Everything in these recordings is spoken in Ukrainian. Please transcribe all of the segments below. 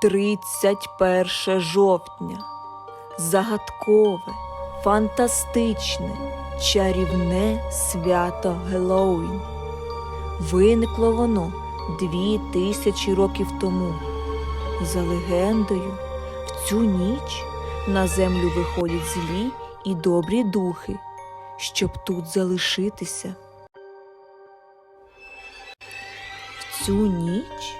31 жовтня. Загадкове, фантастичне, чарівне свято Геловін. Виникло воно дві тисячі років тому. За легендою, в цю ніч на землю виходять злі і добрі духи, щоб тут залишитися. В цю ніч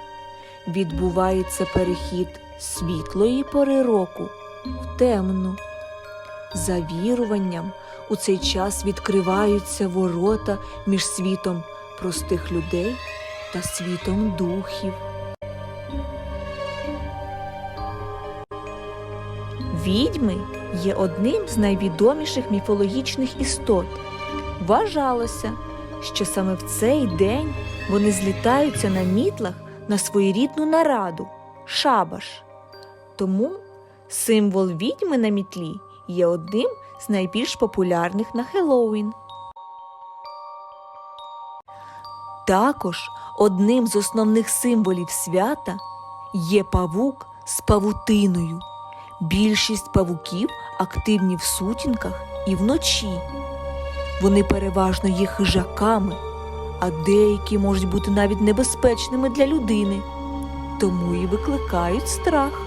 відбувається перехід світлої пори року в темну. За віруванням, у цей час відкриваються ворота між світом простих людей та світом духів. Відьми є одним з найвідоміших міфологічних істот. Вважалося, що саме в цей день вони злітаються на мітлах на своєрідну нараду шабаш. Тому символ відьми на мітлі є одним з найбільш популярних на Хеллоуін. Також одним з основних символів свята є павук з павутиною. Більшість павуків активні в сутінках і вночі. Вони переважно є хижаками, а деякі можуть бути навіть небезпечними для людини, тому і викликають страх.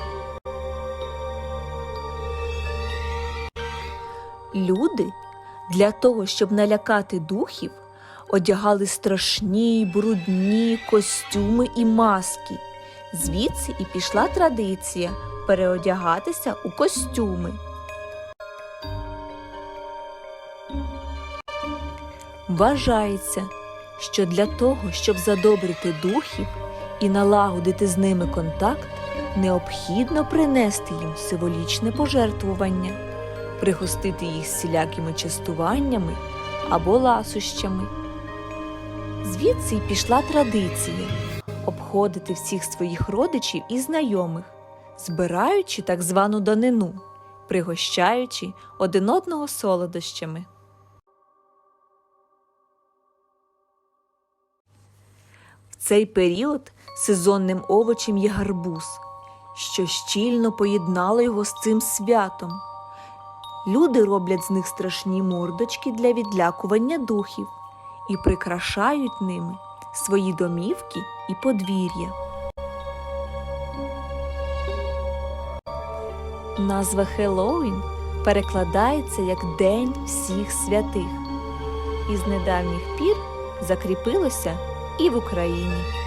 Люди для того, щоб налякати духів, одягали страшні брудні костюми і маски. Звідси і пішла традиція переодягатися у костюми. Вважається, що для того, щоб задобрити духів і налагодити з ними контакт, необхідно принести їм символічне пожертвування, пригостити їх всілякими частуваннями або ласощами. Звідси й пішла традиція обходити всіх своїх родичів і знайомих, збираючи так звану данину, пригощаючи один одного солодощами. Цей період сезонним овочем є гарбуз, що щільно поєднало його з цим святом. Люди роблять з них страшні мордочки для відлякування духів і прикрашають ними свої домівки і подвір'я. Назва Хеллоуін перекладається як День всіх святих і з недавніх пір закріпилося і в Україні.